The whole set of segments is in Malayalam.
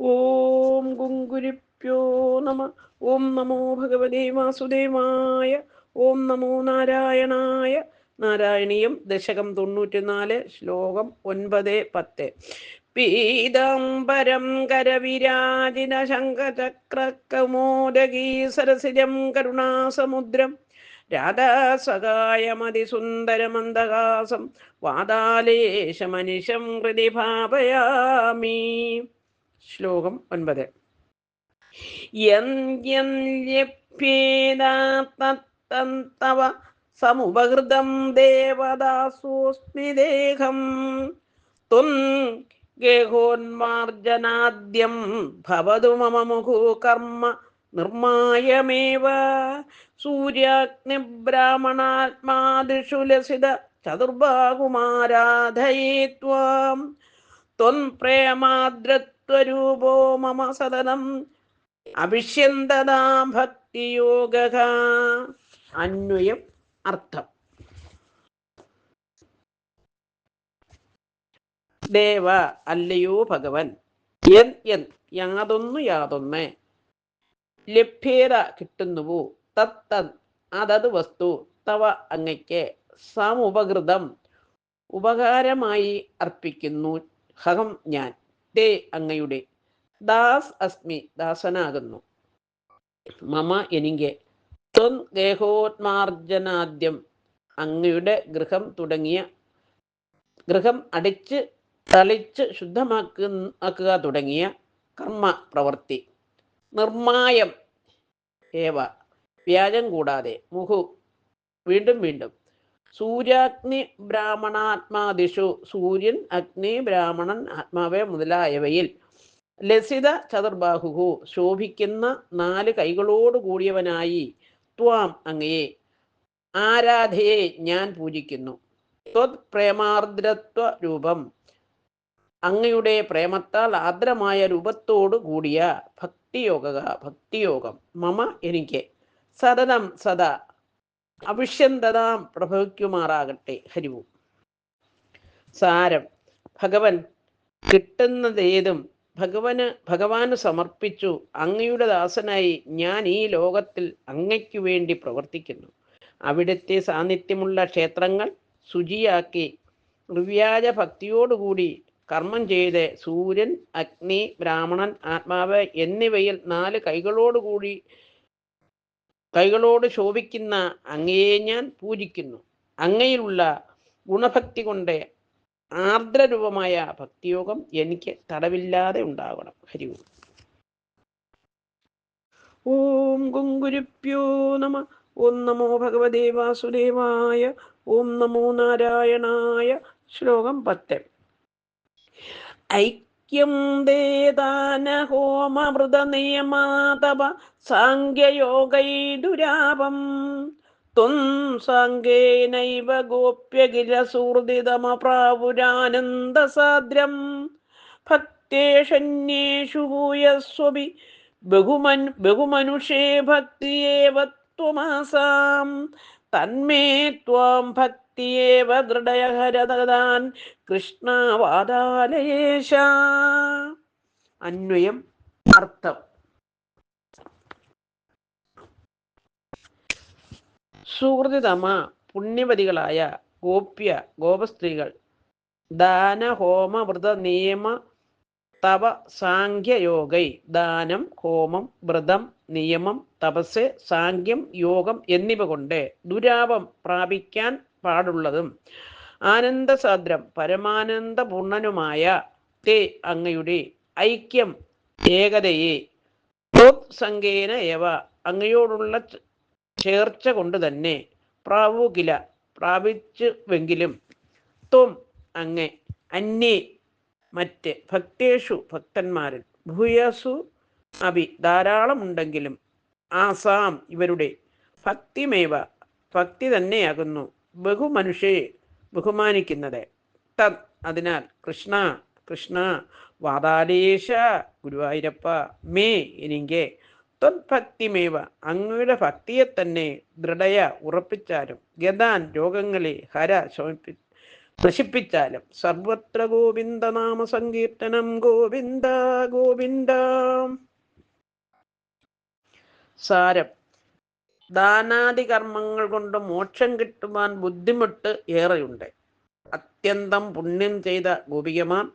ഓം ഗുങ്കുരിപ്യോ നമ. ഓം നമോ ഭഗവതേ വാസുദേവായ. ഓം നമോ നാരായണായ. നാരായണീയം ദശകം തൊണ്ണൂറ്റിനാല് ശ്ലോകം ഒൻപത് പത്ത്. പീതാംബരം കരവിരാജിന ശങ്കചക്രകൗമോദഗീ സരസിജം കരുണാസമുദ്രം. രാധാസകായമതിസുന്ദരമന്ദഹാസം വാതാലേശമനിശം ഹൃദി ഭാവയാമി. ശ്ലോകം ഒൻപത്. തവ സമുപഹൃതം ദേവദാസോസ്മി ദേഹം. ത്വം ഗേഹോന്മാർജനാദ്യം ഭവതു മമ മുഹു കർമ്മ നിർമായമേവ. സൂര്യാഗ്നിബ്രാഹ്മണാത്മാദിഷു ലസിത ചതുർബാഹുമാരാധയേ ത്വം ത്വം പ്രേമാദ്രത്വരൂപോ മമ സദനം. അഭിഷ്യന്തതാ ഭക്തിയോഗ അന്വയം അർത്ഥം. ദേവ അല്ലയോ ഭഗവൻ? എൻ എൻ യാതൊന്നു യാതൊന്ന്. ലഭ്യത കിട്ടുന്നുവോ? തത്തൻ അതത് വസ്തു തവ അങ്ങയ്ക്ക് സമുപകൃതം. ഉപകാരമായി അർപ്പിക്കുന്നു ഹകം ഞാൻ. തേ അങ്ങയുടെ. ദാസ് അസ്മി ദാസനാകുന്നു. മമ എനിക്ക്. ത്വം ഗേഹോത്മാർജനാദ്യം അങ്ങയുടെ ഗൃഹം തുടങ്ങിയ ഗൃഹം അടിച്ച് തളിച്ച് ശുദ്ധമാക്കുക തുടങ്ങിയ കർമ്മ പ്രവൃത്തി. നിർമായം ഏവ. വ്യാജം കൂടാതെ. മുഹു. വീണ്ടും വീണ്ടും. സൂര്യാഗ്നി ബ്രാഹ്മണാത്മാദിഷു. സൂര്യൻ അഗ്നി ബ്രാഹ്മണൻ ആത്മാവെ മുതലായവയിൽ. ലസിത ചതുർബാഹുഹു. ശോഭിക്കുന്ന നാല് കൈകളോട് കൂടിയവനായി ത്വാം അങ്ങയെ. ആരാധയെ ഞാൻ പൂജിക്കുന്നു. ത്വത് പ്രേമാർദ്രത്വ രൂപം. അങ്ങയുടെ പ്രേമത്താൽ ആർദ്രമായ രൂപത്തോടു കൂടിയ ഭക്തിയോഗ ഭക്തിയോഗം. മമ എനിക്ക്. സതതം സദാ. അവിഷ്യന്തതാം പ്രഭവിക്കുമാറാകട്ടെ. ഹരിവും. സാരം. ഭഗവൻ കിട്ടുന്നതേതും ഭഗവന് ഭഗവാന് സമർപ്പിച്ചു അങ്ങയുടെ ദാസനായി ഞാൻ ഈ ലോകത്തിൽ അങ്ങയ്ക്കു വേണ്ടി പ്രവർത്തിക്കുന്നു. അവിടുത്തെ സാന്നിധ്യമുള്ള ക്ഷേത്രങ്ങൾ ശുചിയാക്കി ഋവ്യാജ ഭക്തിയോടുകൂടി കർമ്മം ചെയ്ത് സൂര്യൻ അഗ്നി ബ്രാഹ്മണൻ ആത്മാവ് എന്നിവയിൽ നാല് കൈകളോടുകൂടി കൈകളോട് ശോഭിക്കുന്ന അങ്ങയെ ഞാൻ പൂജിക്കുന്നു. അങ്ങയിലുള്ള ഗുണഭക്തി കൊണ്ട് ആർദ്രരൂപമായ ഭക്തിയോഗം എനിക്ക് തടവില്ലാതെ ഉണ്ടാകണം ഹരി ഓം. ഗുങ്കുരുപ്യോ നമ. ഓം നമോ ഭഗവതേ വാസുദേവായ. ഓം നമോ നാരായണായ. ശ്ലോകം പത്ത്. ഐക്യം ദേദാന സാഖ്യയോഗൈ ദുരാപം ത്വം സാങ്കേനൈവ ഗോപ്യകില സുഹൃദിതമപ്രാവുരാനന്ദസാദ്രം ഭക്തേഷന്യേഷു ഭൂയസ്വപി ബഹുമൻ ബഹുമനുഷേ ഭക്തിയേവ ത്വമാസാം തന്മേ ത്വാം ഭക്തിയേവ ദൃഢയഹരതാൻ കൃഷ്ണവാദാലയേശ. അന്വയം അർത്ഥം. സുഹൃതിതമ പുണ്യവതികളായ ഗോപ്യ ഗോപസ്ത്രീകൾ. ദാന ഹോമ വ്രത നിയമ തപ സാഖ്യയോഗൈ ദാനം ഹോമം വ്രതം നിയമം തപസ് സാഖ്യം യോഗം എന്നിവ കൊണ്ട് ദുരാപം പ്രാപിക്കാൻ പാടുള്ളതും ആനന്ദസാദ്രം പരമാനന്ദപൂർണനുമായ തേ അങ്ങയുടെ ഐക്യം ഏകതയെ. സംഖ്യേന ഏവ അങ്ങയോടുള്ള ചേർച്ച കൊണ്ട് തന്നെ പ്രാവുകില പ്രാപിച്ചുവെങ്കിലും ത്വം അങ്ങ് അന്യേ മറ്റ് ഭക്തേഷു ഭക്തന്മാരിൽ ഭൂയസു അഭി ധാരാളമുണ്ടെങ്കിലും ആസാം ഇവരുടെ ഭക്തിമേവ ഭക്തി തന്നെയാകുന്നു ബഹുമനുഷ്യയെ ബഹുമാനിക്കുന്നത്. തത് അതിനാൽ കൃഷ്ണ കൃഷ്ണ വാതാലേശ ഗുരുവായൂരപ്പ മേ എനിക്ക് ത്വത്ഭക്തിമേവ അങ്ങയുടെ ഭക്തിയെ തന്നെ ദൃഢയ ഉറപ്പിച്ചാലും ഗതാൻ രോഗങ്ങളെ ഹര ശമിപ്പി നശിപ്പിച്ചാലും സർവത്ര ഗോവിന്ദ നാമ സങ്കീർത്തനം ഗോവിന്ദ ഗോവിന്ദ. സാരം. ദാനാദി കർമ്മങ്ങൾ കൊണ്ട് മോക്ഷം കിട്ടുവാൻ ബുദ്ധിമുട്ട് ഏറെയുണ്ട്. അത്യന്തം പുണ്യം ചെയ്ത ഗോപികമാർ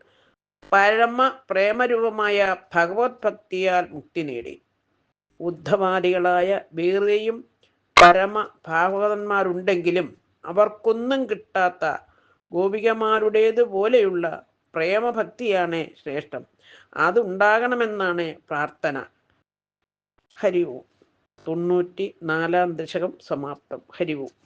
പരമ പ്രേമരൂപമായ ഭഗവത് ഭക്തിയാൽ മുക്തി നേടി. ഉദ്ധവാദികളായ വേറെയും പരമ ഭാഗവതന്മാരുണ്ടെങ്കിലും അവർക്കൊന്നും കിട്ടാത്ത ഗോപികമാരുടേതുപോലെയുള്ള പ്രേമഭക്തിയാണ് ശ്രേഷ്ഠം. അതുണ്ടാകണമെന്നാണ് പ്രാർത്ഥന. ഹരി ഓം. തൊണ്ണൂറ്റി നാലാം ദശകം സമാപ്തം. ഹരി ഓം.